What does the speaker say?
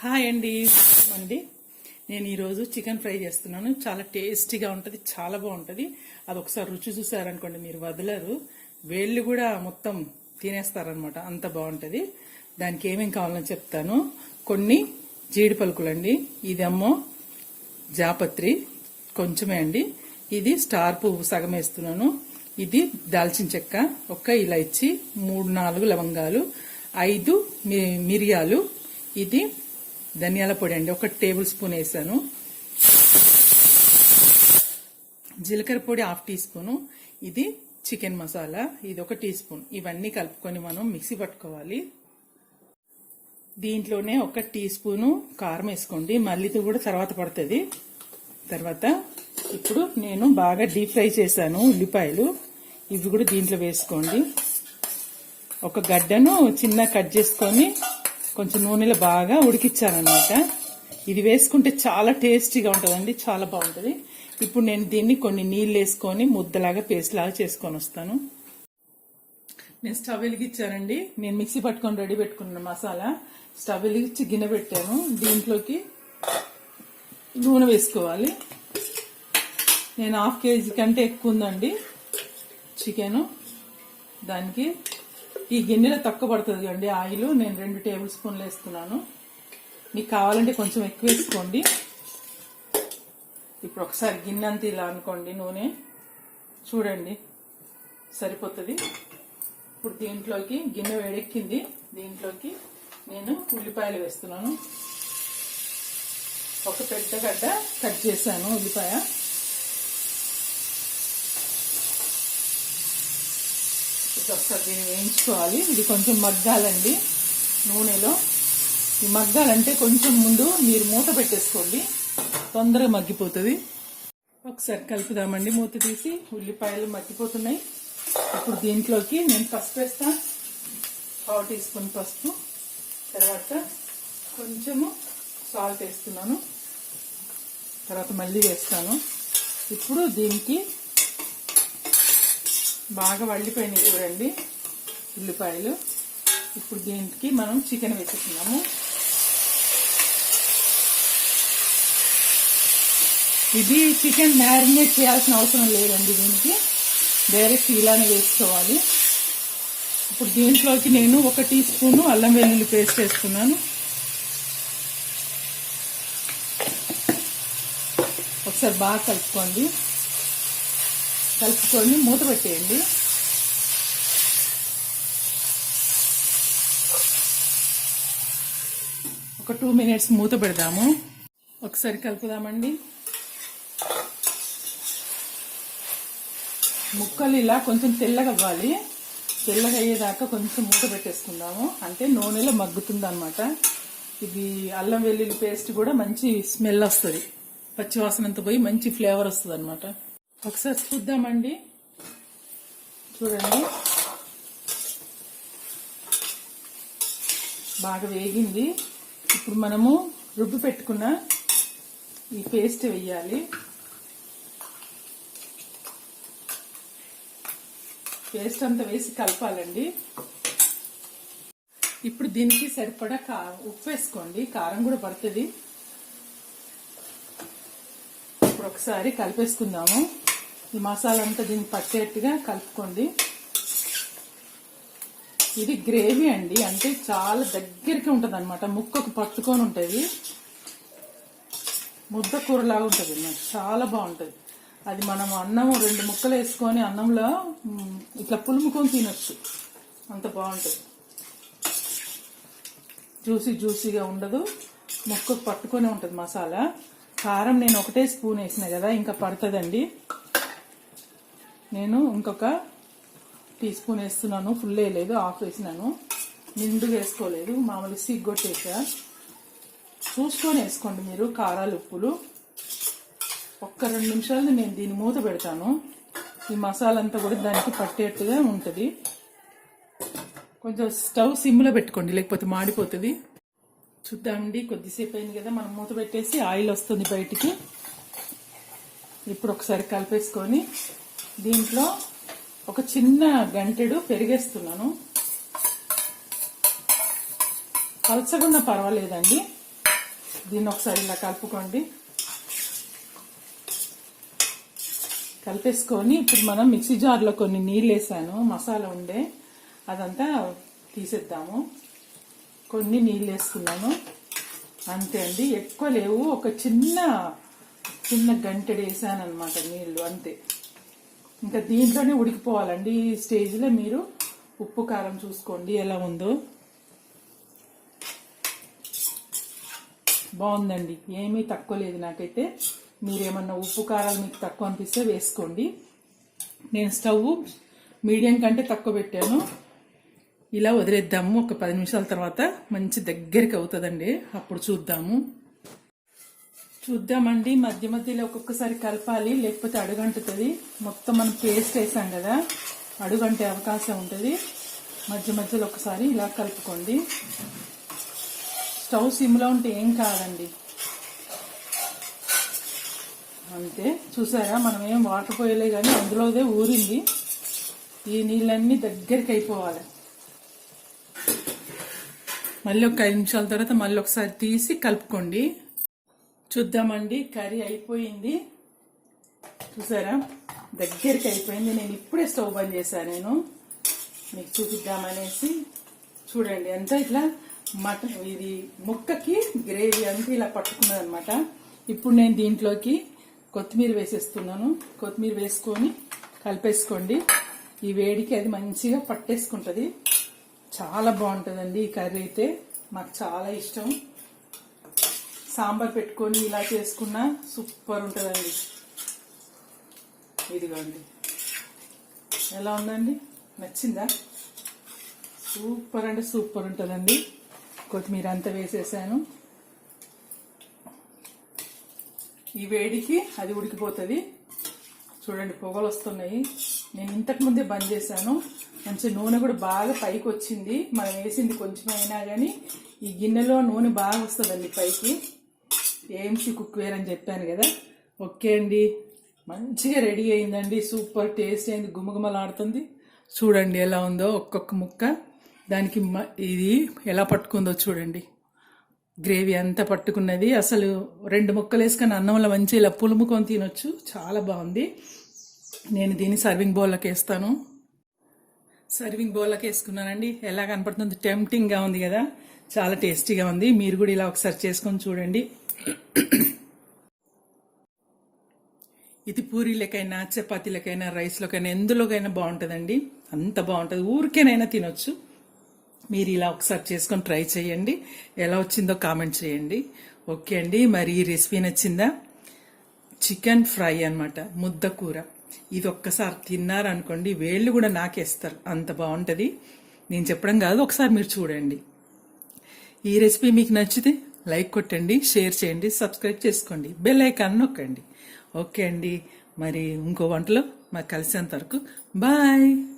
Hi అండి. అండి నేను ఈరోజు చికెన్ ఫ్రై చేస్తున్నాను. చాలా టేస్టీగా ఉంటుంది చాలా బాగుంటుంది. అది ఒకసారి రుచి చూసారనుకోండి మీరు వదలరు. వేళ్ళు కూడా మొత్తం తినేస్తారనమాట అంత బాగుంటుంది. దానికి ఏమేమి కావాలని చెప్తాను. కొన్ని జీడి పలుకులండి ఇదేమో జాపత్రి కొంచెమే అండి. ఇది స్టార్ పువ్వు సగం వేస్తున్నాను. ఇది దాల్చిన చెక్క ఒక్క ఇలాచి మూడు నాలుగు లవంగాలు ఐదు మి- మిరియాలు. ఇది ధనియాల పొడి అండి. ఒక టేబుల్ స్పూన్ వేసాను. జీలకర్ర పొడి హాఫ్ టీ స్పూను. ఇది చికెన్ మసాలా. ఇది ఒక టీ స్పూన్. ఇవన్నీ కలుపుకొని మనం మిక్సీ పట్టుకోవాలి. దీంట్లోనే ఒక టీ స్పూను కారం వేసుకోండి. మల్లితో కూడా తర్వాత పడుతుంది. తర్వాత ఇప్పుడు నేను బాగా డీప్ ఫ్రై చేశాను ఉల్లిపాయలు. ఇవి కూడా దీంట్లో వేసుకోండి. ఒక గడ్డను చిన్న కట్ చేసుకొని కొంచెం నూనెలో బాగా ఉడికిచ్చానమాట ఇది వేసుకుంటే చాలా టేస్టీగా ఉంటుందండి చాలా బాగుంటుంది. ఇప్పుడు నేను దీన్ని కొన్ని నీళ్ళు వేసుకొని ముద్దలాగా పేస్ట్ లాగా చేసుకొని వస్తాను. నేను స్టవ్ వెలిగించానండి. నేను మిక్సీ పట్టుకొని రెడీ పెట్టుకున్నాను మసాలా స్టవ్ వెలిగించి గిన్నె పెట్టాను. దీంట్లోకి నూనె వేసుకోవాలి. నేను హాఫ్ కేజీ కంటే ఎక్కువ ఉందండి చికెను. దానికి ఈ గిన్నెలో తక్కువ పడుతుంది అండి ఆయిల్. నేను రెండు టేబుల్ స్పూన్లు వేస్తున్నాను. మీకు కావాలంటే కొంచెం ఎక్కువ వేసుకోండి. ఇప్పుడు ఒకసారి గిన్నె అంతా ఇలా అనుకోండి నూనె. చూడండి సరిపోతుంది. ఇప్పుడు దీంట్లోకి గిన్నె వేడెక్కింది. దీంట్లోకి నేను ఉల్లిపాయలు వేస్తున్నాను. ఒక పెద్ద గడ్డ కట్ చేశాను ఉల్లిపాయ. ఇప్పుడు ఒకసారి దీన్ని వేయించుకోవాలి. ఇది కొంచెం మగ్గాలండి. నూనెలో. ఈ మగ్గాలంటే కొంచెం ముందు మీరు మూత పెట్టేసుకోండి. తొందరగా మగ్గిపోతుంది. ఒకసారి కలుపుదామండి. మూత తీసి ఉల్లిపాయలు మగ్గిపోతున్నాయి. ఇప్పుడు దీంట్లోకి నేను పసుపు వేస్తా. పావు టీ స్పూన్ పసుపు. తర్వాత కొంచెము సాల్ట్ వేస్తున్నాను. తర్వాత మళ్ళీ వేస్తాను. ఇప్పుడు దీనికి బాగా వళ్ళిపోయినాయి చూడండి ఉల్లిపాయలు. ఇప్పుడు దీనికి మనం చికెన్ వేసుకున్నాము ఇది చికెన్ మ్యారినేట్ చేయాల్సిన అవసరం లేదండి దీనికి. డైరెక్ట్ ఇలానే వేసుకోవాలి. ఇప్పుడు దీంట్లోకి నేను ఒక టీ స్పూన్ అల్లం వెల్లుల్లి పేస్ట్ చేసుకున్నాను ఒకసారి బాగా కలుపుకోండి. కలుపుకొని మూత పెట్టేయండి. ఒక టూ మినిట్స్ మూత పెడదాము. ఒకసారి కలుపుదామండి. ముక్కలు ఇలా కొంచెం తెల్లగా అవ్వాలి. తెల్లగా అయ్యేదాకా కొంచెం మూత పెట్టేసుకుందాము. అంటే నూనెలో మగ్గుతుంది అనమాట ఇది అల్లం వెల్లుల్లి పేస్ట్ కూడా మంచి స్మెల్ వస్తుంది. పచ్చివాసనంత పోయి మంచి ఫ్లేవర్ వస్తుంది అనమాట ఒకసారి చూద్దామండి. చూడండి. బాగా వేగింది. ఇప్పుడు మనము రుబ్బు పెట్టుకున్న ఈ పేస్ట్ వేయాలి. పేస్ట్ అంతా వేసి కలపాలండి. ఇప్పుడు దీనికి సరిపడా కారం ఉప్పు వేసుకోండి. కారం కూడా పడుతుంది. ఇప్పుడు ఒకసారి కలిపేసుకుందాము. ఈ మసాలా అంతా దీన్ని పట్టేట్టుగా కలుపుకోండి. ఇది గ్రేవీ అండి. అంటే చాలా దగ్గరికి ఉంటుంది అనమాట ముక్కకు పట్టుకొని ఉంటుంది. ముద్ద కూరలాగా ఉంటుంది అన్నమాట. చాలా బాగుంటుంది. అది మనం అన్నం రెండు ముక్కలు వేసుకొని అన్నంలో ఇట్లా పులుముకొని తినొచ్చు. అంత బాగుంటుంది. జ్యూసీ జ్యూసీగా ఉండదు. ముక్కకు పట్టుకొని ఉంటుంది మసాలా. కారం నేను ఒకటే స్పూన్ వేసిన కదా ఇంకా పడుతుందండి. నేను ఇంకొక టీ స్పూన్ వేస్తున్నాను. ఫుల్ వేయలేదు ఆఫ్ వేసినాను. నిండు వేసుకోలేదు మామూలు సిగ్గొట్టేసా చూసుకొని వేసుకోండి మీరు కారాలు ఉప్పులు. ఒక్క రెండు నిమిషాలు నేను దీన్ని మూత పెడతాను. ఈ మసాలా అంతా కూడా దానికి పట్టేట్టుగా ఉంటుంది. కొంచెం స్టవ్ సిమ్లో పెట్టుకోండి లేకపోతే మాడిపోతుంది. చూద్దామండి కొద్దిసేపు అయింది కదా మనం మూత పెట్టేసి ఆయిల్ వస్తుంది బయటికి. ఇప్పుడు ఒకసారి కలిపేసుకొని దీంట్లో ఒక చిన్న గంటెడు పెరిగేస్తున్నాను. పలచగున్న పర్వాలేదండి. దీన్ని ఒకసారి ఇలా కలుపుకోండి. కలిపేసుకొని ఇప్పుడు మనం మిక్సీ జార్లో కొన్ని నీళ్ళు వేసాను మసాలా ఉండే అదంతా తీసేద్దాము. కొన్ని నీళ్ళు వేసుకున్నాను అంతే అండి. ఎక్కువ లేవు. ఒక చిన్న చిన్న గంటెడు వేసాను అనమాట నీళ్ళు. అంతే. ఇంకా దీంట్లోనే ఉడికిపోవాలండి ఈ స్టేజ్లో మీరు ఉప్పు కారం చూసుకోండి ఎలా ఉందో. బాగుందండి. ఏమీ తక్కువ లేదు నాకైతే. మీరేమన్నా ఉప్పు కారాలు మీకు తక్కువ అనిపిస్తే వేసుకోండి. నేను స్టవ్ మీడియం కంటే తక్కువ పెట్టాను. ఇలా వదిలేద్దాము. ఒక పది నిమిషాల తర్వాత మంచి దగ్గరికి అవుతుందండి. అప్పుడు చూద్దాము. చూద్దామండి. మధ్య మధ్యలో ఒక్కొక్కసారి కలపాలి లేకపోతే అడుగంటుతుంది. మొత్తం మనం పేస్ట్ వేసాం కదా అడుగంటే అవకాశం ఉంటుంది. మధ్య మధ్యలో ఒకసారి ఇలా కలుపుకోండి. స్టవ్ సిమ్లో ఉంటే ఏం కాదండి. అంతే. చూసారా? మనం ఏం వాటర్ పోయలే కానీ అందులోదే ఊరింది. ఈ నీళ్ళన్నీ దగ్గరికి అయిపోవాలి. మళ్ళీ ఒక ఐదు నిమిషాల తర్వాత మళ్ళీ ఒకసారి తీసి కలుపుకోండి. చూద్దామండి. కర్రీ అయిపోయింది. చూసారా? దగ్గరికి అయిపోయింది. నేను ఇప్పుడే స్టవ్ బంద్ చేశాను నేను. మీకు చూపిద్దామనేసి. చూడండి అంతా ఇట్లా మటన్ ఇది ముక్కకి గ్రేవీ అంతా ఇలా పట్టుకున్నది అనమాట ఇప్పుడు నేను దీంట్లోకి కొత్తిమీర వేసేస్తున్నాను. కొత్తిమీర వేసుకొని కలిపేసుకోండి. ఈ వేడికి అది మంచిగా పట్టేసుకుంటుంది. చాలా బాగుంటుందండి ఈ కర్రీ అయితే. మాకు చాలా ఇష్టం. సాంబార్ పెట్టుకొని ఇలా చేసుకున్నా సూపర్ ఉంటుందండి. ఇదిగోండి. ఎలా ఉందండి? నచ్చిందా? సూపర్ అంటే సూపర్ ఉంటుందండి. కొత్తిమీర అంతా వేసేసాను. ఈ వేడికి అది ఉడికిపోతుంది. చూడండి పొగలు వస్తున్నాయి నేను ఇంతకు ముందే బంద్ చేశాను. మంచి నూనె కూడా బాగా పైకి వచ్చింది మనం వేసింది కొంచెం అయినా కానీ ఈ గిన్నెలో నూనె బాగా వస్తుందండి పైకి. ఏఎంసీ కుక్వేర్ అని చెప్పాను కదా. ఓకే అండి. మంచిగా రెడీ అయిందండి. సూపర్ టేస్ట్ అయింది. గుమగుమలాడుతుంది. చూడండి ఎలా ఉందో ఒక్కొక్క ముక్క. దానికి మ- ఇది ఎలా పట్టుకుందో చూడండి. గ్రేవీ అంతా పట్టుకున్నది. అసలు రెండు ముక్కలు వేసుకొని అన్నంలో మంచి ఇలా పులుముకొని తినొచ్చు. చాలా బాగుంది. నేను దీన్ని సర్వింగ్ బౌల్లోకి వేస్తాను. సర్వింగ్ బౌల్లోకి వేసుకున్నానండి. ఎలా కనపడుతుంది? టెంప్టింగ్గా ఉంది కదా. చాలా టేస్టీగా ఉంది. మీరు కూడా ఇలా ఒకసారి చేసుకొని చూడండి. ఇది పూరీలకైనా చపాతీలకైనా రైస్లోకైనా ఎందులోకైనా బాగుంటుందండి. అంత బాగుంటుంది. ఊరికేనైనా తినొచ్చు. మీరు ఇలా ఒకసారి చేసుకొని ట్రై చేయండి. ఎలా వచ్చిందో కామెంట్ చేయండి. ఓకే అండి. మరి ఈ రెసిపీ నచ్చిందా? చికెన్ ఫ్రై అన్నమాట. ముద్ద కూర. ఇది ఒక్కసారి తిన్నారనుకోండి వేళ్ళు కూడా నాకేస్తారు. అంత బాగుంటుంది. నేను చెప్పడం కాదు ఒకసారి మీరు చూడండి. ఈ రెసిపీ మీకు నచ్చితే లైక్ కొట్టండి షేర్ చేయండి సబ్స్క్రైబ్ చేసుకోండి. బెల్ ఐకాన్ నొక్కండి. ఓకే అండి. మరి ఇంకో వంటలో మాకు కలిసేంత వరకు. బాయ్.